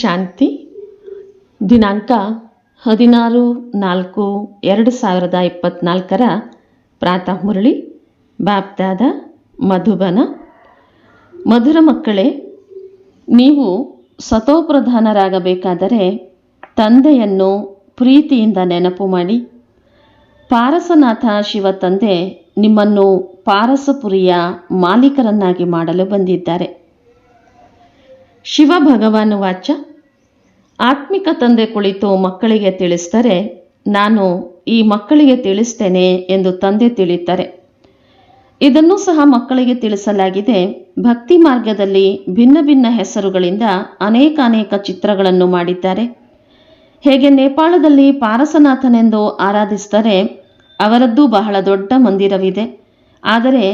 ಶಾಂತಿ, ದಿನಾಂಕ ಹದಿನಾರು ನಾಲ್ಕು ಎರಡು ಸಾವಿರದ ಇಪ್ಪತ್ತ್ನಾಲ್ಕರ ಪ್ರಾತಃ ಮುರಳಿ ಬಾಪ್ದಾದ ಮಧುಬನ. ಮಧುರ ಮಕ್ಕಳೇ, ನೀವು ಸತೋಪ್ರಧಾನರಾಗಬೇಕಾದರೆ ತಂದೆಯನ್ನು ಪ್ರೀತಿಯಿಂದ ನೆನಪು ಮಾಡಿ. ಪಾರಸನಾಥ ಶಿವ ತಂದೆ ನಿಮ್ಮನ್ನು ಪಾರಸಪುರಿಯ ಮಾಲೀಕರನ್ನಾಗಿ ಮಾಡಲು ಬಂದಿದ್ದಾರೆ. ಶಿವ ಭಗವಾನ್ ವಾಚ. ಆತ್ಮಿಕ ತಂದೆ ಕುಳಿತು ಮಕ್ಕಳಿಗೆ ತಿಳಿಸ್ತಾರೆ, ನಾನು ಈ ಮಕ್ಕಳಿಗೆ ತಿಳಿಸ್ತೇನೆ ಎಂದು ತಂದೆ ತಿಳಿತಾರೆ ಇದನ್ನು ಸಹ ಮಕ್ಕಳಿಗೆ ತಿಳಿಸಲಾಗಿದೆ. ಭಕ್ತಿ ಮಾರ್ಗದಲ್ಲಿ ಭಿನ್ನ ಭಿನ್ನ ಹೆಸರುಗಳಿಂದ ಅನೇಕ ಅನೇಕ ಚಿತ್ರಗಳನ್ನು ಮಾಡಿದ್ದಾರೆ. ಹೇಗೆ ನೇಪಾಳದಲ್ಲಿ ಪಾರಸನಾಥನೆಂದು ಆರಾಧಿಸ್ತಾರೆ, ಅವರದ್ದು ಬಹಳ ದೊಡ್ಡ ಮಂದಿರವಿದೆ. ಆದರೆ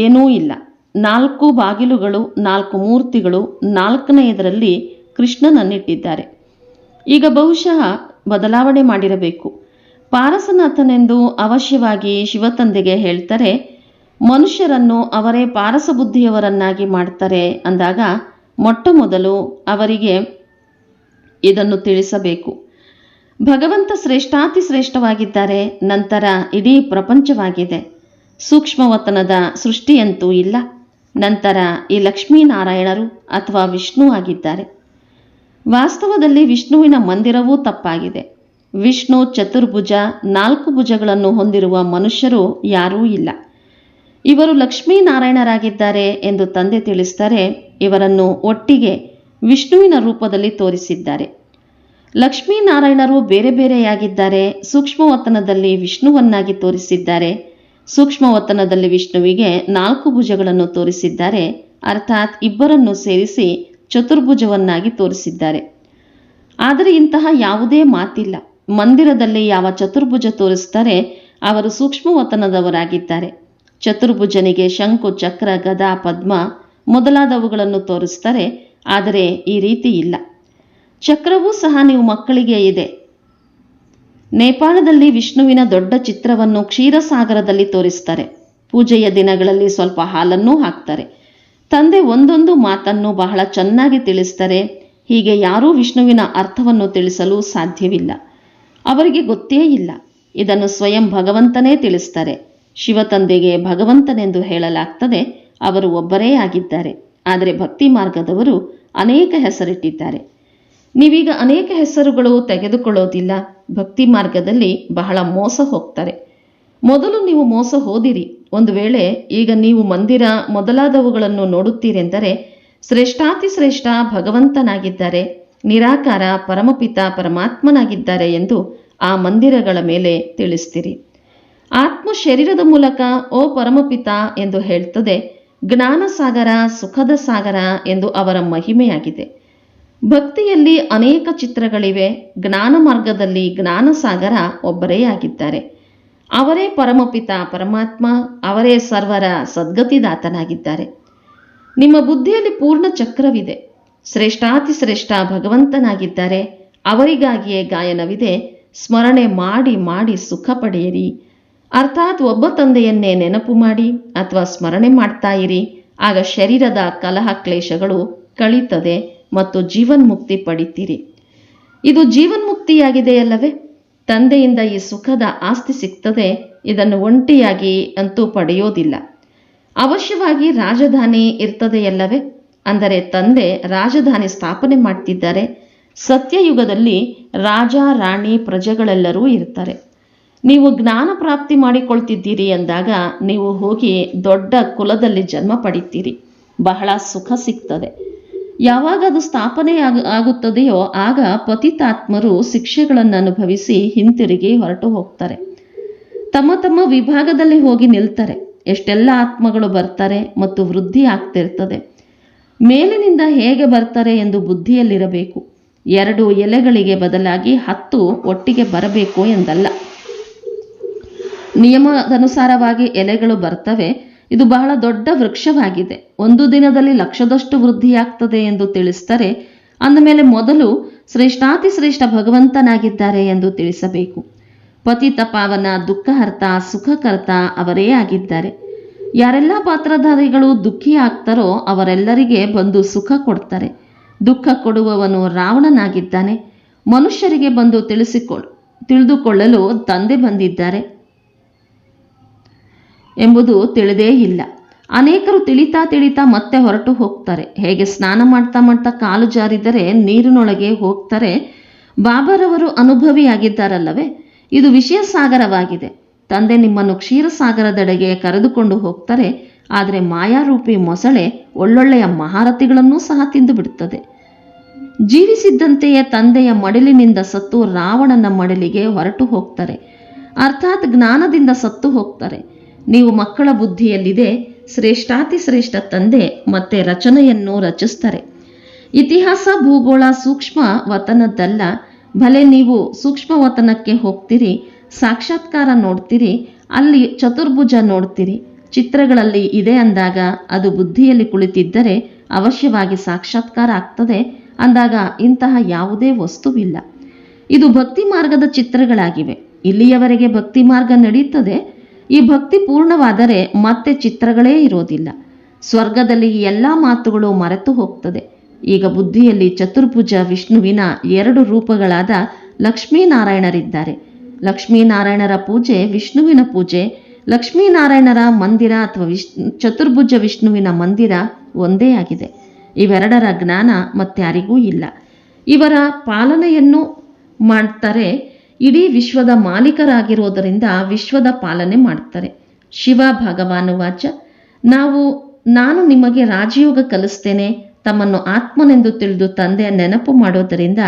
ಏನೂ ಇಲ್ಲ. ನಾಲ್ಕು ಬಾಗಿಲುಗಳು, ನಾಲ್ಕು ಮೂರ್ತಿಗಳು, ನಾಲ್ಕನೆಯದರಲ್ಲಿ ಕೃಷ್ಣನನ್ನಿಟ್ಟಿದ್ದಾರೆ. ಈಗ ಬಹುಶಃ ಬದಲಾವಣೆ ಮಾಡಿರಬೇಕು. ಪಾರಸನಾಥನೆಂದು ಅವಶ್ಯವಾಗಿ ಶಿವತಂದೆಗೆ ಹೇಳ್ತಾರೆ, ಮನುಷ್ಯರನ್ನು ಅವರೇ ಪಾರಸ ಬುದ್ಧಿಯವರನ್ನಾಗಿ ಮಾಡ್ತಾರೆ ಅಂದಾಗ ಮೊಟ್ಟ ಮೊದಲು ಅವರಿಗೆ ಇದನ್ನು ತಿಳಿಸಬೇಕು. ಭಗವಂತ ಶ್ರೇಷ್ಠಾತಿ ಶ್ರೇಷ್ಠವಾಗಿದ್ದಾರೆ, ನಂತರ ಇಡೀ ಪ್ರಪಂಚವಾಗಿದೆ. ಸೂಕ್ಷ್ಮವತನದ ಸೃಷ್ಟಿಯಂತೂ ಇಲ್ಲ. ನಂತರ ಈ ಲಕ್ಷ್ಮೀನಾರಾಯಣರು ಅಥವಾ ವಿಷ್ಣು ಆಗಿದ್ದಾರೆ. ವಾಸ್ತವದಲ್ಲಿ ವಿಷ್ಣುವಿನ ಮಂದಿರವೂ ತಪ್ಪಾಗಿದೆ. ವಿಷ್ಣು ಚತುರ್ಭುಜ, ನಾಲ್ಕು ಭುಜಗಳನ್ನು ಹೊಂದಿರುವ ಮನುಷ್ಯರು ಯಾರೂ ಇಲ್ಲ. ಇವರು ಲಕ್ಷ್ಮೀನಾರಾಯಣರಾಗಿದ್ದಾರೆ ಎಂದು ತಂದೆ ತಿಳಿಸ್ತಾರೆ ಇವರನ್ನು ಒಟ್ಟಿಗೆ ವಿಷ್ಣುವಿನ ರೂಪದಲ್ಲಿ ತೋರಿಸಿದ್ದಾರೆ. ಲಕ್ಷ್ಮೀನಾರಾಯಣರು ಬೇರೆ ಬೇರೆಯಾಗಿದ್ದಾರೆ. ಸೂಕ್ಷ್ಮವತನದಲ್ಲಿ ವಿಷ್ಣುವನ್ನಾಗಿ ತೋರಿಸಿದ್ದಾರೆ. ಸೂಕ್ಷ್ಮವತನದಲ್ಲಿ ವಿಷ್ಣುವಿಗೆ ನಾಲ್ಕು ಭುಜಗಳನ್ನು ತೋರಿಸಿದ್ದಾರೆ. ಅರ್ಥಾತ್ ಇಬ್ಬರನ್ನು ಸೇರಿಸಿ ಚತುರ್ಭುಜವನ್ನಾಗಿ ತೋರಿಸಿದ್ದಾರೆ. ಆದರೆ ಇಂತಹ ಯಾವುದೇ ಮಾತಿಲ್ಲ. ಮಂದಿರದಲ್ಲಿ ಯಾವ ಚತುರ್ಭುಜ ತೋರಿಸ್ತಾರೆ ಅವರು ಸೂಕ್ಷ್ಮವತನದವರಾಗಿದ್ದಾರೆ ಚತುರ್ಭುಜನಿಗೆ ಶಂಕು, ಚಕ್ರ, ಗದಾ, ಪದ್ಮ ಮೊದಲಾದವುಗಳನ್ನು ತೋರಿಸ್ತಾರೆ ಆದರೆ ಈ ರೀತಿ ಇಲ್ಲ. ಚಕ್ರವೂ ಸಹ ನೀವು ಮಕ್ಕಳಿಗೆ ಇದೆ. ನೇಪಾಳದಲ್ಲಿ ವಿಷ್ಣುವಿನ ದೊಡ್ಡ ಚಿತ್ರವನ್ನು ಕ್ಷೀರಸಾಗರದಲ್ಲಿ ತೋರಿಸ್ತಾರೆ. ಪೂಜೆಯ ದಿನಗಳಲ್ಲಿ ಸ್ವಲ್ಪ ಹಾಲನ್ನೂ ಹಾಕ್ತಾರೆ. ತಂದೆ ಒಂದೊಂದು ಮಾತನ್ನು ಬಹಳ ಚೆನ್ನಾಗಿ ತಿಳಿಸ್ತಾರೆ. ಹೀಗೆ ಯಾರೂ ವಿಷ್ಣುವಿನ ಅರ್ಥವನ್ನು ತಿಳಿಸಲು ಸಾಧ್ಯವಿಲ್ಲ. ಅವರಿಗೆ ಗೊತ್ತೇ ಇಲ್ಲ. ಇದನ್ನು ಸ್ವಯಂ ಭಗವಂತನೇ ತಿಳಿಸ್ತಾರೆ. ಶಿವತಂದೆಗೆ ಭಗವಂತನೆಂದು ಹೇಳಲಾಗ್ತದೆ. ಅವರು ಒಬ್ಬರೇ ಆಗಿದ್ದಾರೆ. ಆದರೆ ಭಕ್ತಿ ಮಾರ್ಗದವರು ಅನೇಕ ಹೆಸರಿಟ್ಟಿದ್ದಾರೆ. ನೀವೀಗ ಅನೇಕ ಹೆಸರುಗಳು ತೆಗೆದುಕೊಳ್ಳೋದಿಲ್ಲ. ಭಕ್ತಿ ಮಾರ್ಗದಲ್ಲಿ ಬಹಳ ಮೋಸ ಹೋಗ್ತಾರೆ. ಮೊದಲು ನೀವು ಮೋಸ ಹೋದಿರಿ. ಒಂದು ವೇಳೆ ಈಗ ನೀವು ಮಂದಿರ ಮೊದಲಾದವುಗಳನ್ನು ನೋಡುತ್ತೀರೆಂದರೆ, ಶ್ರೇಷ್ಠಾತಿ ಶ್ರೇಷ್ಠ ಭಗವಂತನಾಗಿದ್ದಾರೆ, ನಿರಾಕಾರ ಪರಮಪಿತ ಪರಮಾತ್ಮನಾಗಿದ್ದಾರೆ ಎಂದು ಆ ಮಂದಿರಗಳ ಮೇಲೆ ತಿಳಿಸ್ತೀರಿ. ಆತ್ಮ ಶರೀರದ ಮೂಲಕ ಓ ಪರಮಪಿತ ಎಂದು ಹೇಳ್ತದೆ ಜ್ಞಾನ ಸಾಗರ ಸುಖದ ಸಾಗರ ಎಂದು ಅವರ ಮಹಿಮೆಯಾಗಿದೆ. ಭಕ್ತಿಯಲ್ಲಿ ಅನೇಕ ಚಿತ್ರಗಳಿವೆ. ಜ್ಞಾನ ಮಾರ್ಗದಲ್ಲಿ ಜ್ಞಾನ ಸಾಗರ ಒಬ್ಬರೇ ಆಗಿದ್ದಾರೆ. ಅವರೇ ಪರಮಪಿತ, ಪರಮಾತ್ಮ, ಅವರೇ ಸರ್ವರ ಸದ್ಗತಿದಾತನಾಗಿದ್ದಾರೆ. ನಿಮ್ಮ ಬುದ್ಧಿಯಲ್ಲಿ ಪೂರ್ಣ ಚಕ್ರವಿದೆ. ಶ್ರೇಷ್ಠಾತಿ ಶ್ರೇಷ್ಠ ಭಗವಂತನಾಗಿದ್ದಾರೆ. ಅವರಿಗಾಗಿಯೇ ಗಾಯನವಿದೆ. ಸ್ಮರಣೆ ಮಾಡಿ ಮಾಡಿ ಸುಖ ಪಡೆಯಿರಿ. ಅರ್ಥಾತ್ ಒಬ್ಬ ತಂದೆಯನ್ನೇ ನೆನಪು ಮಾಡಿ ಅಥವಾ ಸ್ಮರಣೆ ಮಾಡ್ತಾ ಇರಿ. ಆಗ ಶರೀರದ ಕಲಹ ಕ್ಲೇಶಗಳು ಕಳೀತದೆ. ಮತ್ತು ಜೀವನ್ಮುಕ್ತಿ ಪಡಿತೀರಿ. ಇದು ಜೀವನ್ಮುಕ್ತಿಯಾಗಿದೆಯಲ್ಲವೇ ತಂದೆಯಿಂದ ಈ ಸುಖದ ಆಸ್ತಿ ಸಿಗ್ತದೆ, ಇದನ್ನು ಒಂಟಿಯಾಗಿ ಅಂತೂ ಪಡೆಯೋದಿಲ್ಲ. ಅವಶ್ಯವಾಗಿ ರಾಜಧಾನಿ ಇರ್ತದೆಯಲ್ಲವೇ ಅಂದರೆ ತಂದೆ ರಾಜಧಾನಿ ಸ್ಥಾಪನೆ ಮಾಡ್ತಿದ್ದಾರೆ, ಸತ್ಯಯುಗದಲ್ಲಿ ರಾಜ, ರಾಣಿ ಪ್ರಜೆಗಳೆಲ್ಲರೂ ಇರ್ತಾರೆ. ನೀವು ಜ್ಞಾನ ಪ್ರಾಪ್ತಿ ಮಾಡಿಕೊಳ್ತಿದ್ದೀರಿ ಅಂದಾಗ ನೀವು ಹೋಗಿ ದೊಡ್ಡ ಕುಲದಲ್ಲಿ ಜನ್ಮ ಪಡಿತೀರಿ. ಬಹಳ ಸುಖ ಸಿಗ್ತದೆ. ಯಾವಾಗ ಅದು ಸ್ಥಾಪನೆ ಆಗುತ್ತದೆಯೋ ಆಗ ಪತಿತಾತ್ಮರು ಶಿಕ್ಷೆಗಳನ್ನು ಅನುಭವಿಸಿ ಹಿಂತಿರುಗಿ ಹೊರಟು ಹೋಗ್ತಾರೆ. ತಮ್ಮ ತಮ್ಮ ವಿಭಾಗದಲ್ಲಿ ಹೋಗಿ ನಿಲ್ತಾರೆ. ಎಷ್ಟೆಲ್ಲ ಆತ್ಮಗಳು ಬರ್ತಾರೆ ಮತ್ತು ವೃದ್ಧಿ ಆಗ್ತಿರ್ತದೆ. ಮೇಲಿನಿಂದ ಹೇಗೆ ಬರ್ತಾರೆ ಎಂದು ಬುದ್ಧಿಯಲ್ಲಿರಬೇಕು. ಎರಡು ಎಲೆಗಳಿಗೆ ಬದಲಾಗಿ ಹತ್ತು ಒಟ್ಟಿಗೆ ಬರಬೇಕು ಎಂದಲ್ಲ. ನಿಯಮದನುಸಾರವಾಗಿ ಎಲೆಗಳು ಬರ್ತವೆ. ಇದು ಬಹಳ ದೊಡ್ಡ ವೃಕ್ಷವಾಗಿದೆ. ಒಂದು ದಿನದಲ್ಲಿ ಲಕ್ಷದಷ್ಟು ವೃದ್ಧಿಯಾಗ್ತದೆ ಎಂದು ತಿಳಿಸ್ತಾರೆ ಅಂದಮೇಲೆ ಮೊದಲು ಶ್ರೇಷ್ಠಾತಿ ಶ್ರೇಷ್ಠ ಭಗವಂತನಾಗಿದ್ದಾರೆ ಎಂದು ತಿಳಿಸಬೇಕು. ಪತಿತ ಪಾವನ, ದುಃಖಹರ್ತ, ಸುಖಕರ್ತ ಅವರೇ ಆಗಿದ್ದಾರೆ. ಯಾರೆಲ್ಲ ಪಾತ್ರಧಾರಿಗಳು ದುಃಖಿ ಆಗ್ತಾರೋ ಅವರೆಲ್ಲರಿಗೆ ಬಂದು ಸುಖ ಕೊಡ್ತಾರೆ. ದುಃಖ ಕೊಡುವವನು ರಾವಣನಾಗಿದ್ದಾನೆ. ಮನುಷ್ಯರಿಗೆ ಬಂದು ತಿಳಿಸಿಕೊಳ್, ತಿಳಿದುಕೊಳ್ಳಲು ತಂದೆ ಬಂದಿದ್ದಾರೆ. ಎಂಬುದು ತಿಳಿದೇ ಇಲ್ಲ. ಅನೇಕರು ತಿಳಿತಾ ತಿಳಿತಾ ಮತ್ತೆ ಹೊರಟು ಹೋಗ್ತಾರೆ. ಹೇಗೆ ಸ್ನಾನ ಮಾಡ್ತಾ ಮಾಡ್ತಾ ಕಾಲು ಜಾರಿದರೆ ನೀರಿನೊಳಗೆ ಹೋಗ್ತಾರೆ? ಬಾಬರವರು ಅನುಭವಿಯಾಗಿದ್ದಾರಲ್ಲವೇ? ಇದು ವಿಷಯ ಸಾಗರವಾಗಿದೆ ತಂದೆ ನಿಮ್ಮನ್ನು ಕ್ಷೀರಸಾಗರದೆಡೆಗೆ ಕರೆದುಕೊಂಡು ಹೋಗ್ತಾರೆ. ಆದರೆ ಮಾಯಾರೂಪಿ ಮೊಸಳೆ ಒಳ್ಳೊಳ್ಳೆಯ ಮಹಾರಥಿಗಳನ್ನೂ ಸಹ ತಿಂದು ಬಿಡುತ್ತದೆ. ಜೀವಿಸಿದ್ದಂತೆಯೇ ತಂದೆಯ ಮಡಲಿನಿಂದ ಸತ್ತು ರಾವಣನ ಮಡಲಿಗೆ ಹೊರಟು ಹೋಗ್ತಾರೆ. ಅರ್ಥಾತ್ ಜ್ಞಾನದಿಂದ ಸತ್ತು ಹೋಗ್ತಾರೆ. ನೀವು ಮಕ್ಕಳ ಬುದ್ಧಿಯಲ್ಲಿದೆ, ಶ್ರೇಷ್ಠಾತಿ ಶ್ರೇಷ್ಠ ತಂದೆ ಮತ್ತೆ ರಚನೆಯನ್ನು ರಚಿಸ್ತಾರೆ. ಇತಿಹಾಸ, ಭೂಗೋಳ, ಸೂಕ್ಷ್ಮ ವತನದ್ದಲ್ಲ ಭಲೆ ನೀವು ಸೂಕ್ಷ್ಮ ವತನಕ್ಕೆ ಹೋಗ್ತೀರಿ, ಸಾಕ್ಷಾತ್ಕಾರ ನೋಡ್ತೀರಿ, ಅಲ್ಲಿ ಚತುರ್ಭುಜ ನೋಡ್ತೀರಿ. ಚಿತ್ರಗಳಲ್ಲಿ ಇದೆ ಅಂದಾಗ ಅದು ಬುದ್ಧಿಯಲ್ಲಿ ಕುಳಿತಿದ್ದರೆ ಅವಶ್ಯವಾಗಿ ಸಾಕ್ಷಾತ್ಕಾರ ಆಗ್ತದೆ, ಅಂದಾಗ ಇಂತಹ ಯಾವುದೇ ವಸ್ತುವಿಲ್ಲ. ಇದು ಭಕ್ತಿ ಮಾರ್ಗದ ಚಿತ್ರಗಳಾಗಿವೆ. ಇಲ್ಲಿಯವರೆಗೆ ಭಕ್ತಿ ಮಾರ್ಗ ನಡೀತದೆ ಈ ಭಕ್ತಿ ಪೂರ್ಣವಾದರೆ ಮತ್ತೆ ಚಿತ್ರಗಳೇ ಇರೋದಿಲ್ಲ. ಸ್ವರ್ಗದಲ್ಲಿ ಎಲ್ಲ ಮಾತುಗಳು ಮರೆತು ಹೋಗ್ತದೆ. ಈಗ ಬುದ್ಧಿಯಲ್ಲಿ ಚತುರ್ಭುಜ ವಿಷ್ಣುವಿನ ಎರಡು ರೂಪಗಳಾದ ಲಕ್ಷ್ಮೀನಾರಾಯಣರಿದ್ದಾರೆ. ಲಕ್ಷ್ಮೀನಾರಾಯಣರ ಪೂಜೆ ವಿಷ್ಣುವಿನ ಪೂಜೆ, ಲಕ್ಷ್ಮೀನಾರಾಯಣರ ಮಂದಿರ ಅಥವಾ ವಿಶ್, ಚತುರ್ಭುಜ ವಿಷ್ಣುವಿನ ಮಂದಿರ ಒಂದೇ ಆಗಿದೆ. ಇವೆರಡರ ಜ್ಞಾನ ಮತ್ತಾರಿಗೂ ಇಲ್ಲ. ಇವರ ಪಾಲನೆಯನ್ನು ಮಾಡ್ತಾರೆ ಇಡೀ ವಿಶ್ವದ ಮಾಲೀಕರಾಗಿರೋದರಿಂದ ವಿಶ್ವದ ಪಾಲನೆ ಮಾಡ್ತಾರೆ. ಶಿವ ಭಗವಾನು ವಾಚ, ನಾವು, ನಾನು ನಿಮಗೆ ರಾಜಯೋಗ ಕಲಿಸ್ತೇನೆ, ತಮ್ಮನ್ನು ಆತ್ಮನೆಂದು ತಿಳಿದು ತಂದೆಯ ನೆನಪು ಮಾಡೋದರಿಂದ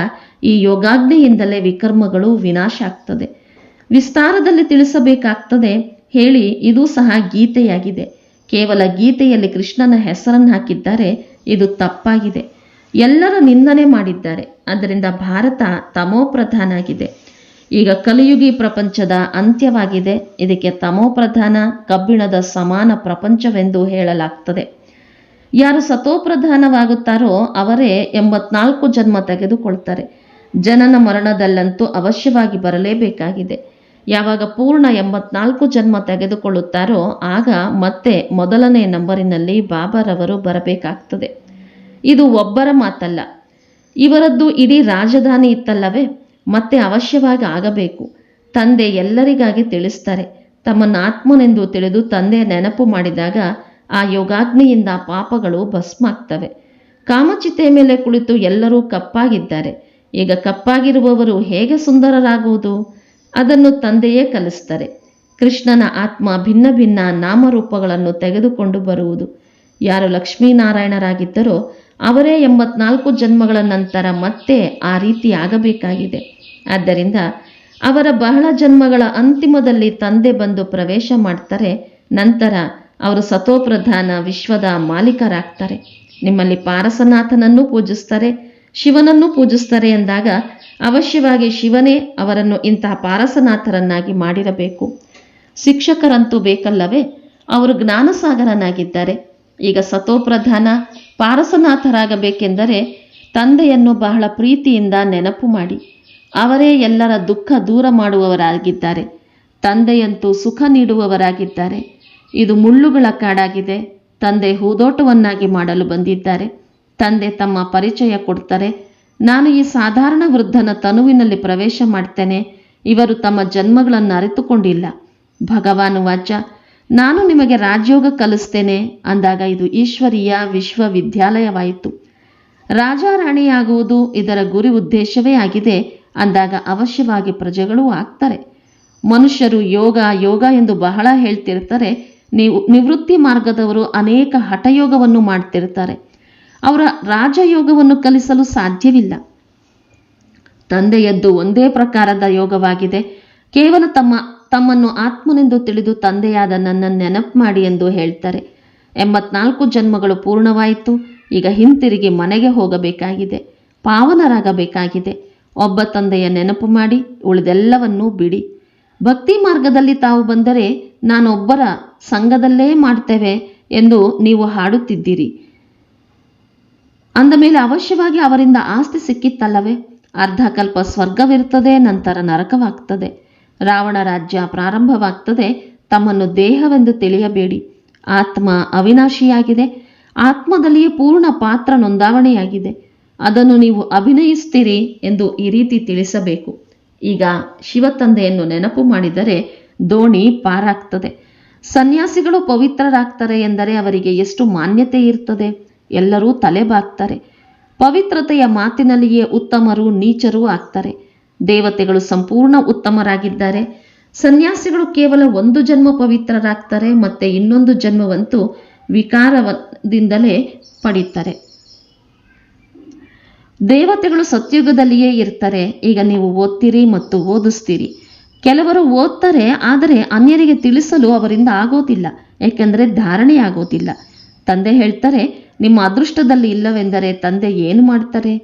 ಈ ಯೋಗಾಗ್ನೆಯಿಂದಲೇ ವಿಕರ್ಮಗಳು ವಿನಾಶ ಆಗ್ತದೆ. ವಿಸ್ತಾರದಲ್ಲಿ ತಿಳಿಸಬೇಕಾಗ್ತದೆ, ಹೇಳಿ, ಇದು ಸಹ ಗೀತೆಯಾಗಿದೆ. ಕೇವಲ ಗೀತೆಯಲ್ಲಿ ಕೃಷ್ಣನ ಹೆಸರನ್ನು ಹಾಕಿದ್ದಾರೆ, ಇದು ತಪ್ಪಾಗಿದೆ. ಎಲ್ಲರ ನಿಂದನೆ ಮಾಡಿದ್ದಾರೆ, ಅದರಿಂದ ಭಾರತ ತಮೋಪ್ರಧಾನ ಆಗಿದೆ ಈಗ ಕಲಿಯುಗಿ ಪ್ರಪಂಚದ ಅಂತ್ಯವಾಗಿದೆ. ಇದಕ್ಕೆ ತಮೋಪ್ರಧಾನ ಕಬ್ಬಿಣದ ಸಮಾನ ಪ್ರಪಂಚವೆಂದು ಹೇಳಲಾಗ್ತದೆ. ಯಾರು ಸತೋಪ್ರಧಾನವಾಗುತ್ತಾರೋ ಅವರೇ ಎಂಬತ್ನಾಲ್ಕು ಜನ್ಮ ತೆಗೆದುಕೊಳ್ತಾರೆ. ಜನನ ಮರಣದಲ್ಲಂತೂ ಅವಶ್ಯವಾಗಿ ಬರಲೇಬೇಕಾಗಿದೆ. ಯಾವಾಗ ಪೂರ್ಣ ಎಂಬತ್ನಾಲ್ಕು ಜನ್ಮ ತೆಗೆದುಕೊಳ್ಳುತ್ತಾರೋ ಆಗ ಮತ್ತೆ ಮೊದಲನೇ ನಂಬರಿನಲ್ಲಿ ಬಾಬಾರವರು ಬರಬೇಕಾಗ್ತದೆ. ಇದು ಒಬ್ಬರ ಮಾತಲ್ಲ. ಇವರದ್ದು ಇಡೀ ರಾಜಧಾನಿ ಇತ್ತಲ್ಲವೇ? ಮತ್ತೆ ಅವಶ್ಯವಾಗಿ ಆಗಬೇಕು. ತಂದೆ ಎಲ್ಲರಿಗಾಗಿ ತಿಳಿಸ್ತಾರೆ. ತಮ್ಮ ಆತ್ಮನೆಂದು ತಿಳಿದು ತಂದೆಯ ನೆನಪು ಮಾಡಿದಾಗ ಆ ಯೋಗಾಗ್ನಿಯಿಂದ ಪಾಪಗಳು ಭಸ್ಮಾಗ್ತವೆ. ಕಾಮಚಿತೆ ಮೇಲೆ ಕುಳಿತು ಎಲ್ಲರೂ ಕಪ್ಪಾಗಿದ್ದಾರೆ. ಈಗ ಕಪ್ಪಾಗಿರುವವರು ಹೇಗೆ ಸುಂದರರಾಗುವುದು? ಅದನ್ನು ತಂದೆಯೇ ಕಲಿಸ್ತಾರೆ. ಕೃಷ್ಣನ ಆತ್ಮ ಭಿನ್ನ ಭಿನ್ನ ನಾಮರೂಪಗಳನ್ನು ತೆಗೆದುಕೊಂಡು ಬರುವುದು. ಯಾರು ಲಕ್ಷ್ಮೀನಾರಾಯಣರಾಗಿದ್ದರೋ ಅವರೇ ಎಂಬತ್ನಾಲ್ಕು ಜನ್ಮಗಳ ನಂತರ ಮತ್ತೆ ಆ ರೀತಿ ಆಗಬೇಕಾಗಿದೆ. ಆದ್ದರಿಂದ ಅವರ ಬಹಳ ಜನ್ಮಗಳ ಅಂತಿಮದಲ್ಲಿ ತಂದೆ ಬಂದು ಪ್ರವೇಶ ಮಾಡ್ತಾರೆ. ನಂತರ ಅವರು ಸತೋಪ್ರಧಾನ ವಿಶ್ವದ ಮಾಲೀಕರಾಗ್ತಾರೆ. ನಿಮ್ಮಲ್ಲಿ ಪಾರಸನಾಥನನ್ನು ಪೂಜಿಸ್ತಾರೆ, ಶಿವನನ್ನು ಪೂಜಿಸ್ತಾರೆ ಎಂದಾಗ ಅವಶ್ಯವಾಗಿ ಶಿವನೇ ಅವರನ್ನು ಇಂತಹ ಪಾರಸನಾಥರನ್ನಾಗಿ ಮಾಡಿರಬೇಕು. ಶಿಕ್ಷಕರಂತೂ ಬೇಕಲ್ಲವೇ? ಅವರು ಜ್ಞಾನಸಾಗರನಾಗಿದ್ದಾರೆ. ಈಗ ಸತೋಪ್ರಧಾನ ಪಾರಸನಾಥರಾಗಬೇಕೆಂದರೆ ತಂದೆಯನ್ನು ಬಹಳ ಪ್ರೀತಿಯಿಂದ ನೆನಪು ಮಾಡಿ. ಅವರೇ ಎಲ್ಲರ ದುಃಖ ದೂರ ಮಾಡುವವರಾಗಿದ್ದಾರೆ. ತಂದೆಯಂತೂ ಸುಖ ನೀಡುವವರಾಗಿದ್ದಾರೆ. ಇದು ಮುಳ್ಳುಗಳ ಕಾಡಾಗಿದೆ. ತಂದೆ ಹೂದೋಟವನ್ನಾಗಿ ಮಾಡಲು ಬಂದಿದ್ದಾರೆ. ತಂದೆ ತಮ್ಮ ಪರಿಚಯ ಕೊಡ್ತಾರೆ. ನಾನು ಈ ಸಾಧಾರಣ ವೃದ್ಧನ ತನುವಿನಲ್ಲಿ ಪ್ರವೇಶ ಮಾಡ್ತೇನೆ. ಇವರು ತಮ್ಮ ಜನ್ಮಗಳನ್ನು ಅರಿತುಕೊಂಡಿಲ್ಲ. ಭಗವಾನ್ ವಾಚ ನಾನು ನಿಮಗೆ ರಾಜಯೋಗ ಕಲಿಸ್ತೇನೆ ಅಂದಾಗ ಇದು ಈಶ್ವರೀಯ ವಿಶ್ವವಿದ್ಯಾಲಯವಾಯಿತು. ರಾಜಾರಾಣಿಯಾಗುವುದು ಇದರ ಗುರಿ ಉದ್ದೇಶವೇ ಆಗಿದೆ ಅಂದಾಗ ಅವಶ್ಯವಾಗಿ ಪ್ರಜೆಗಳೂ ಆಗ್ತಾರೆ. ಮನುಷ್ಯರು ಯೋಗ ಯೋಗ ಎಂದು ಬಹಳ ಹೇಳ್ತಿರ್ತಾರೆ. ನೀವು ನಿವೃತ್ತಿ ಮಾರ್ಗದವರು ಅನೇಕ ಹಠಯೋಗವನ್ನು ಮಾಡ್ತಿರ್ತಾರೆ. ಅವರ ರಾಜಯೋಗವನ್ನು ಕಲಿಸಲು ಸಾಧ್ಯವಿಲ್ಲ. ತಂದೆಯದ್ದು ಒಂದೇ ಪ್ರಕಾರದ ಯೋಗವಾಗಿದೆ. ಕೇವಲ ತಮ್ಮ ತಮ್ಮನ್ನು ಆತ್ಮನೆಂದು ತಿಳಿದು ತಂದೆಯಾದ ನನ್ನ ನೆನಪು ಮಾಡಿ ಎಂದು ಹೇಳ್ತಾರೆ. ಎಂಬತ್ನಾಲ್ಕು ಜನ್ಮಗಳು ಪೂರ್ಣವಾಯಿತು. ಈಗ ಹಿಂತಿರುಗಿ ಮನೆಗೆ ಹೋಗಬೇಕಾಗಿದೆ. ಪಾವನರಾಗಬೇಕಾಗಿದೆ. ಒಬ್ಬ ತಂದೆಯ ನೆನಪು ಮಾಡಿ, ಉಳಿದೆಲ್ಲವನ್ನೂ ಬಿಡಿ. ಭಕ್ತಿ ಮಾರ್ಗದಲ್ಲಿ ತಾವು ಬಂದರೆ ನಾನೊಬ್ಬರ ಸಂಘದಲ್ಲೇ ಮಾಡ್ತೇವೆ ಎಂದು ನೀವು ಹಾಡುತ್ತಿದ್ದೀರಿ. ಅಂದ ಮೇಲೆ ಅವಶ್ಯವಾಗಿ ಅವರಿಂದ ಆಸ್ತಿ ಸಿಕ್ಕಿತ್ತಲ್ಲವೇ? ಅರ್ಧಕಲ್ಪ ಸ್ವರ್ಗವಿರುತ್ತದೆ, ನಂತರ ನರಕವಾಗ್ತದೆ. ರಾವಣ ರಾಜ್ಯ ಪ್ರಾರಂಭವಾಗ್ತದೆ. ತಮ್ಮನ್ನು ದೇಹವೆಂದು ತಿಳಿಯಬೇಡಿ. ಆತ್ಮ ಅವಿನಾಶಿಯಾಗಿದೆ. ಆತ್ಮದಲ್ಲಿಯೇ ಪೂರ್ಣ ಪಾತ್ರ ನೋಂದಾವಣೆಯಾಗಿದೆ. ಅದನ್ನು ನೀವು ಅಭಿನಯಿಸ್ತೀರಿ ಎಂದು ಈ ರೀತಿ ತಿಳಿಸಬೇಕು. ಈಗ ಶಿವತಂದೆಯನ್ನು ನೆನಪು ಮಾಡಿದರೆ ದೋಣಿ ಪಾರಾಗ್ತದೆ. ಸನ್ಯಾಸಿಗಳು ಪವಿತ್ರರಾಗ್ತಾರೆ ಎಂದರೆ ಅವರಿಗೆ ಎಷ್ಟು ಮಾನ್ಯತೆ ಇರ್ತದೆ? ಎಲ್ಲರೂ ತಲೆಬಾಗ್ತಾರೆ. ಪವಿತ್ರತೆಯ ಮಾತಿನಲ್ಲಿಯೇ ಉತ್ತಮರು, ನೀಚರೂ ಆಗ್ತಾರೆ. ದೇವತೆಗಳು ಸಂಪೂರ್ಣ ಉತ್ತಮರಾಗಿದ್ದಾರೆ. ಸನ್ಯಾಸಿಗಳು ಕೇವಲ ಒಂದು ಜನ್ಮ ಪವಿತ್ರರಾಗ್ತಾರೆ, ಮತ್ತೆ ಇನ್ನೊಂದು ಜನ್ಮವಂತೂ ವಿಕಾರದಿಂದಲೇ ಪಡೀತಾರೆ. ದೇವತೆಗಳು ಸತ್ಯುಗದಲ್ಲಿಯೇ ಇರ್ತಾರೆ. ಈಗ ನೀವು ಓದ್ತೀರಿ ಮತ್ತು ಓದಿಸ್ತೀರಿ. ಕೆಲವರು ಓದ್ತಾರೆ, ಆದರೆ ಅನ್ಯರಿಗೆ ತಿಳಿಸಲು ಅವರಿಂದ ಆಗೋದಿಲ್ಲ, ಏಕೆಂದರೆ ಧಾರಣೆ ಆಗೋದಿಲ್ಲ. ತಂದೆ ಹೇಳ್ತಾರೆ, ನಿಮ್ಮ ಅದೃಷ್ಟದಲ್ಲಿ ಇಲ್ಲವೆಂದರೆ ತಂದೆ ಏನು ಮಾಡ್ತಾರೆ?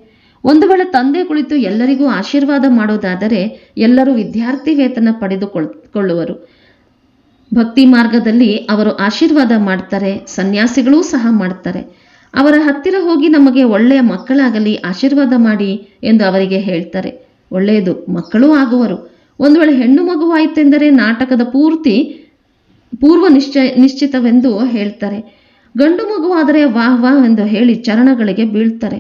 ಒಂದು ವೇಳೆ ತಂದೆ ಕುಳಿತು ಎಲ್ಲರಿಗೂ ಆಶೀರ್ವಾದ ಮಾಡೋದಾದರೆ ಎಲ್ಲರೂ ವಿದ್ಯಾರ್ಥಿ ವೇತನ ಪಡೆದುಕೊಳ್ಳುವರು. ಭಕ್ತಿ ಮಾರ್ಗದಲ್ಲಿ ಅವರು ಆಶೀರ್ವಾದ ಮಾಡ್ತಾರೆ, ಸನ್ಯಾಸಿಗಳೂ ಸಹ ಮಾಡ್ತಾರೆ. ಅವರ ಹತ್ತಿರ ಹೋಗಿ ನಮಗೆ ಒಳ್ಳೆಯ ಮಕ್ಕಳಾಗಲಿ ಆಶೀರ್ವಾದ ಮಾಡಿ ಎಂದು ಅವರಿಗೆ ಹೇಳ್ತಾರೆ. ಒಳ್ಳೆಯದು, ಮಕ್ಕಳೂ ಆಗುವರು. ಒಂದು ವೇಳೆ ಹೆಣ್ಣು ಮಗುವಾಯಿತೆಂದರೆ ನಾಟಕದ ಪೂರ್ತಿ, ಪೂರ್ವ ನಿಶ್ಚಯ, ನಿಶ್ಚಿತವೆಂದು ಹೇಳ್ತಾರೆ. ಗಂಡು ಮಗುವಾದರೆ ವಾಹ್ ವಾಹ್ ಎಂದು ಹೇಳಿ ಚರಣಗಳಿಗೆ ಬೀಳ್ತಾರೆ.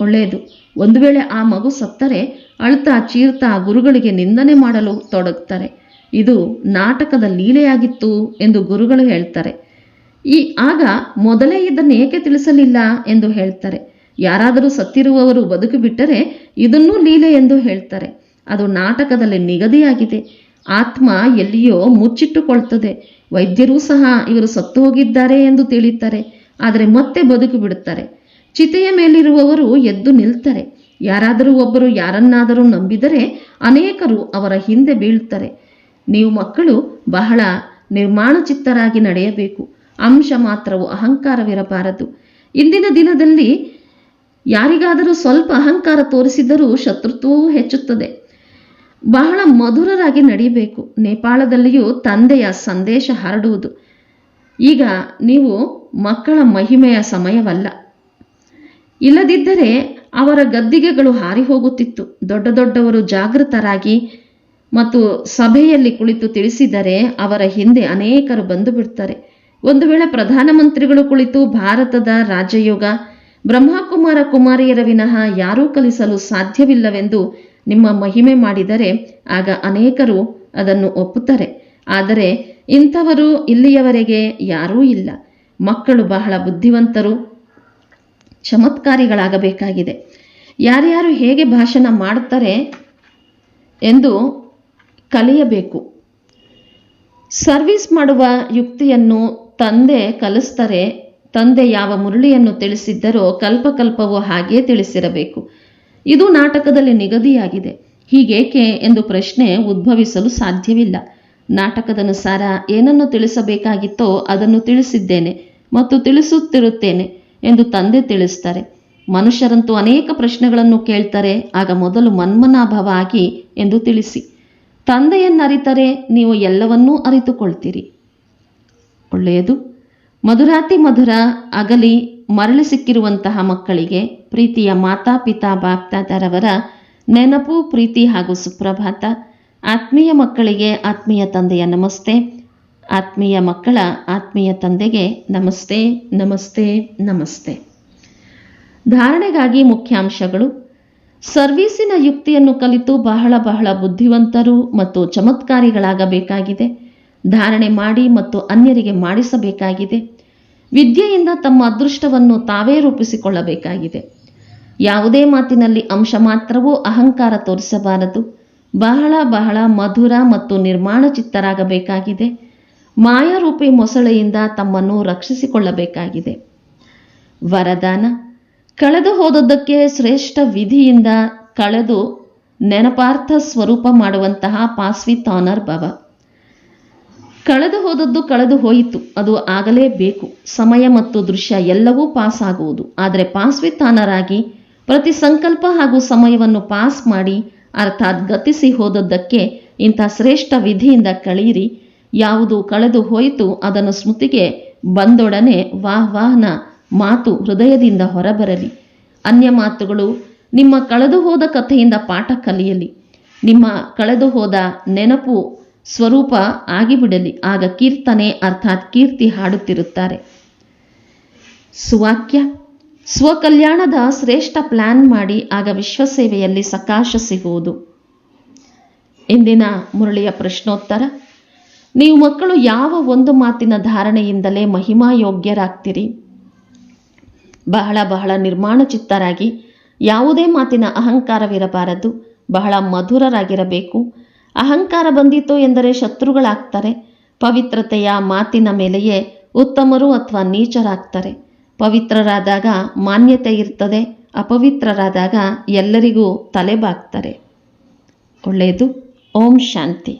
ಒಳ್ಳೆಯದು ಒಂದು ವೇಳೆ ಆ ಮಗು ಸತ್ತರೆ ಅಳ್ತಾ ಚೀರ್ತಾ ಗುರುಗಳಿಗೆ ನಿಂದನೆ ಮಾಡಲು ತೊಡಗ್ತಾರೆ ಇದು ನಾಟಕದ ಲೀಲೆಯಾಗಿತ್ತು ಎಂದು ಗುರುಗಳು ಹೇಳ್ತಾರೆ. ಈ ಆಗ ಮೊದಲೇ ಇದನ್ನು ಏಕೆ ತಿಳಿಸಲಿಲ್ಲ ಎಂದು ಹೇಳ್ತಾರೆ. ಯಾರಾದರೂ ಸತ್ತಿರುವವರು ಬದುಕು ಬಿಟ್ಟರೆ ಇದನ್ನೂ ಲೀಲೆ ಎಂದು ಹೇಳ್ತಾರೆ. ಅದು ನಾಟಕದಲ್ಲಿ ನಿಗದಿಯಾಗಿದೆ. ಆತ್ಮ ಎಲ್ಲಿಯೋ ಮುಚ್ಚಿಟ್ಟುಕೊಳ್ತದೆ. ವೈದ್ಯರೂ ಸಹ ಇವರು ಸತ್ತು ಹೋಗಿದ್ದಾರೆ ಎಂದು ತಿಳಿತಾರೆ. ಆದರೆ ಮತ್ತೆ ಬದುಕು ಬಿಡುತ್ತಾರೆ. ಚಿತೆಯ ಮೇಲಿರುವವರು ಎದ್ದು ನಿಲ್ತಾರೆ. ಯಾರಾದರೂ ಒಬ್ಬರು ಯಾರನ್ನಾದರೂ ನಂಬಿದರೆ ಅನೇಕರು ಅವರ ಹಿಂದೆ ಬೀಳ್ತಾರೆ ನೀವು ಮಕ್ಕಳು, ಬಹಳ ನಿರ್ಮಾಣ ಚಿತ್ತರಾಗಿ ನಡೆಯಬೇಕು. ಅಂಶ ಮಾತ್ರವು ಅಹಂಕಾರವಿರಬಾರದು. ಇಂದಿನ ದಿನದಲ್ಲಿ ಯಾರಿಗಾದರೂ ಸ್ವಲ್ಪ ಅಹಂಕಾರ ತೋರಿಸಿದರೂ ಶತ್ರುತ್ವವೂ ಹೆಚ್ಚುತ್ತದೆ. ಬಹಳ ಮಧುರರಾಗಿ ನಡೆಯಬೇಕು. ನೇಪಾಳದಲ್ಲಿಯೂ ತಂದೆಯ ಸಂದೇಶ ಹರಡುವುದು. ಈಗ ನೀವು ಮಕ್ಕಳ ಮಹಿಮೆಯ ಸಮಯವಲ್ಲ. ಇಲ್ಲದಿದ್ದರೆ ಅವರ ಗದ್ದಿಗೆಗಳು ಹಾರಿ ಹೋಗುತ್ತಿತ್ತು ದೊಡ್ಡ ದೊಡ್ಡವರು ಜಾಗೃತರಾಗಿ ಮತ್ತು ಸಭೆಯಲ್ಲಿ ಕುಳಿತು ತಿಳಿಸಿದರೆ ಅವರ ಹಿಂದೆ ಅನೇಕರು ಬಂದು ಬಿಡ್ತಾರೆ. ಒಂದು ವೇಳೆ ಪ್ರಧಾನಮಂತ್ರಿಗಳು ಕುಳಿತು ಭಾರತದ ರಾಜಯೋಗ, ಬ್ರಹ್ಮಕುಮಾರ ಕುಮಾರಿಯರ ವಿನಃ ಯಾರೂ ಕಲಿಸಲು ಸಾಧ್ಯವಿಲ್ಲವೆಂದು ನಿಮ್ಮ ಮಹಿಮೆ ಮಾಡಿದರೆ ಆಗ ಅನೇಕರು ಅದನ್ನು ಒಪ್ಪುತ್ತಾರೆ. ಆದರೆ ಇಂಥವರು ಇಲ್ಲಿಯವರೆಗೆ ಯಾರೂ ಇಲ್ಲ. ಮಕ್ಕಳು ಬಹಳ ಬುದ್ಧಿವಂತರು. ಚಮತ್ಕಾರಿಗಳಾಗಬೇಕಾಗಿದೆ. ಯಾರ್ಯಾರು ಹೇಗೆ ಭಾಷಣ ಮಾಡುತ್ತಾರೆ ಎಂದು ಕಲಿಯಬೇಕು. ಸರ್ವಿಸ್ ಮಾಡುವ ಯುಕ್ತಿಯನ್ನು ತಂದೆ ಕಲಿಸ್ತಾರೆ, ತಂದೆ ಯಾವ ಮುರಳಿಯನ್ನು ತಿಳಿಸಿದ್ದರೋ ಕಲ್ಪಕಲ್ಪವೂ ಹಾಗೆ ತಿಳಿಸಿರಬೇಕು. ಇದು ನಾಟಕದಲ್ಲಿ ನಿಗದಿಯಾಗಿದೆ. ಹೀಗೇಕೆ ಎಂದು ಪ್ರಶ್ನೆ ಉದ್ಭವಿಸಲು ಸಾಧ್ಯವಿಲ್ಲ. ನಾಟಕದನುಸಾರ ಏನನ್ನು ತಿಳಿಸಬೇಕಾಗಿತ್ತೋ ಅದನ್ನು ತಿಳಿಸಿದ್ದೇನೆ ಮತ್ತು ತಿಳಿಸುತ್ತಿರುತ್ತೇನೆ. ಎಂದು ತಂದೆ ತಿಳಿಸ್ತಾರೆ. ಮನುಷ್ಯರಂತೂ ಅನೇಕ ಪ್ರಶ್ನೆಗಳನ್ನು ಕೇಳ್ತಾರೆ. ಆಗ ಮೊದಲು ಮನ್ಮನಾಭವ ಆಗಿ ಎಂದು ತಿಳಿಸಿ. ತಂದೆಯನ್ನರಿತರೆ ನೀವು ಎಲ್ಲವನ್ನೂ ಅರಿತುಕೊಳ್ತೀರಿ. ಒಳ್ಳೆಯದು. ಮಧುರಾತಿ ಮಧುರ ಅಗಲಿ ಮರಳಿ ಸಿಕ್ಕಿರುವಂತಹ ಮಕ್ಕಳಿಗೆ ಪ್ರೀತಿಯ ಮಾತಾ ಪಿತಾ ಬಾಪ್ತಾದರವರ ನೆನಪು, ಪ್ರೀತಿ ಹಾಗೂ ಸುಪ್ರಭಾತ. ಆತ್ಮೀಯ ಮಕ್ಕಳಿಗೆ ಆತ್ಮೀಯ ತಂದೆಯ ನಮಸ್ತೆ. ಆತ್ಮೀಯ ಮಕ್ಕಳ ಆತ್ಮೀಯ ತಂದೆಗೆ ನಮಸ್ತೆ ನಮಸ್ತೆ ನಮಸ್ತೆ. ಧಾರಣೆಗಾಗಿ ಮುಖ್ಯಾಂಶಗಳು. ಸರ್ವೀಸಿನ ಯುಕ್ತಿಯನ್ನು ಕಲಿತು ಬಹಳ ಬಹಳ ಬುದ್ಧಿವಂತರು ಮತ್ತು ಚಮತ್ಕಾರಿಗಳಾಗಬೇಕಾಗಿದೆ. ಧಾರಣೆ ಮಾಡಿ ಮತ್ತು ಅನ್ಯರಿಗೆ ಮಾಡಿಸಬೇಕಾಗಿದೆ. ವಿದ್ಯೆಯಿಂದ ತಮ್ಮ ಅದೃಷ್ಟವನ್ನು ತಾವೇ ರೂಪಿಸಿಕೊಳ್ಳಬೇಕಾಗಿದೆ. ಯಾವುದೇ ಮಾತಿನಲ್ಲಿ ಅಂಶ ಮಾತ್ರವೂ ಅಹಂಕಾರ ತೋರಿಸಬಾರದು. ಬಹಳ ಬಹಳ ಮಧುರ ಮತ್ತು ನಿರ್ಮಾಣ ಚಿತ್ತರಾಗಬೇಕಾಗಿದೆ. ಮಾಯಾರೂಪಿ ಮೊಸಳೆಯಿಂದ ತಮ್ಮನ್ನು ರಕ್ಷಿಸಿಕೊಳ್ಳಬೇಕಾಗಿದೆ. ವರದಾನ, ಕಳೆದು ಹೋದದ್ದಕ್ಕೆ ಶ್ರೇಷ್ಠ ವಿಧಿಯಿಂದ ಕಳೆದು ನೆನಪಾರ್ಥ ಸ್ವರೂಪ ಮಾಡುವಂತಹ ಪಾಸ್ವಿ ತಾನರ್ ಭವ. ಕಳೆದು ಹೋದದ್ದು ಕಳೆದು ಹೋಯಿತು, ಅದು ಆಗಲೇಬೇಕು. ಸಮಯ ಮತ್ತು ದೃಶ್ಯ ಎಲ್ಲವೂ ಪಾಸ್ ಆಗುವುದು ಆದರೆ ಪಾಸ್ವಿ ತಾನರಾಗಿ ಪ್ರತಿ ಸಂಕಲ್ಪ ಹಾಗೂ ಸಮಯವನ್ನು ಪಾಸ್ ಮಾಡಿ, ಅರ್ಥಾತ್ ಗತಿಸಿ ಹೋದದ್ದಕ್ಕೆ ಇಂಥ ಶ್ರೇಷ್ಠ ವಿಧಿಯಿಂದ ಕಳೆಯಿರಿ ಯಾವುದು ಕಳೆದು ಹೋಯಿತು ಅದನ್ನು ಸ್ಮೃತಿಗೆ ಬಂದೊಡನೆ ವಾಹ್ ವಾಹ್ನ ಮಾತು ಹೃದಯದಿಂದ ಹೊರಬರಲಿ. ಅನ್ಯ ಮಾತುಗಳು, ನಿಮ್ಮ ಕಳೆದು ಹೋದ ಕಥೆಯಿಂದ ಪಾಠ ಕಲಿಯಲಿ. ನಿಮ್ಮ ಕಳೆದು ಹೋದ ನೆನಪು ಸ್ವರೂಪ ಆಗಿಬಿಡಲಿ. ಆಗ ಕೀರ್ತನೆ ಅರ್ಥಾತ್ ಕೀರ್ತಿ ಹಾಡುತ್ತಿರುತ್ತಾರೆ. ಸುವಾಕ್ಯ, ಸ್ವಕಲ್ಯಾಣದ ಶ್ರೇಷ್ಠ ಪ್ಲಾನ್ ಮಾಡಿ ಆಗ ವಿಶ್ವಸೇವೆಯಲ್ಲಿ ಸಕಾಶ ಸಿಗುವುದು. ಇಂದಿನ ಮುರಳಿಯ ಪ್ರಶ್ನೋತ್ತರ. ನೀವು ಮಕ್ಕಳು ಯಾವ ಒಂದು ಮಾತಿನ ಧಾರಣೆಯಿಂದಲೇ ಮಹಿಮಾ ಯೋಗ್ಯರಾಗ್ತೀರಿ ಬಹಳ ಬಹಳ ನಿರ್ಮಾಣ ಚಿತ್ತರಾಗಿ ಯಾವುದೇ ಮಾತಿನ ಅಹಂಕಾರವಿರಬಾರದು. ಬಹಳ ಮಧುರರಾಗಿರಬೇಕು. ಅಹಂಕಾರ ಬಂದಿತು ಎಂದರೆ ಶತ್ರುಗಳಾಗ್ತಾರೆ. ಪವಿತ್ರತೆಯ ಮಾತಿನ ಮೇಲೆಯೇ ಉತ್ತಮರು ಅಥವಾ ನೀಚರಾಗ್ತಾರೆ. ಪವಿತ್ರರಾದಾಗ ಮಾನ್ಯತೆ ಇರ್ತದೆ, ಅಪವಿತ್ರರಾದಾಗ ಎಲ್ಲರಿಗೂ ತಲೆಬಾಗ್ತಾರೆ. ಒಳ್ಳೆಯದು. ಓಂ ಶಾಂತಿ.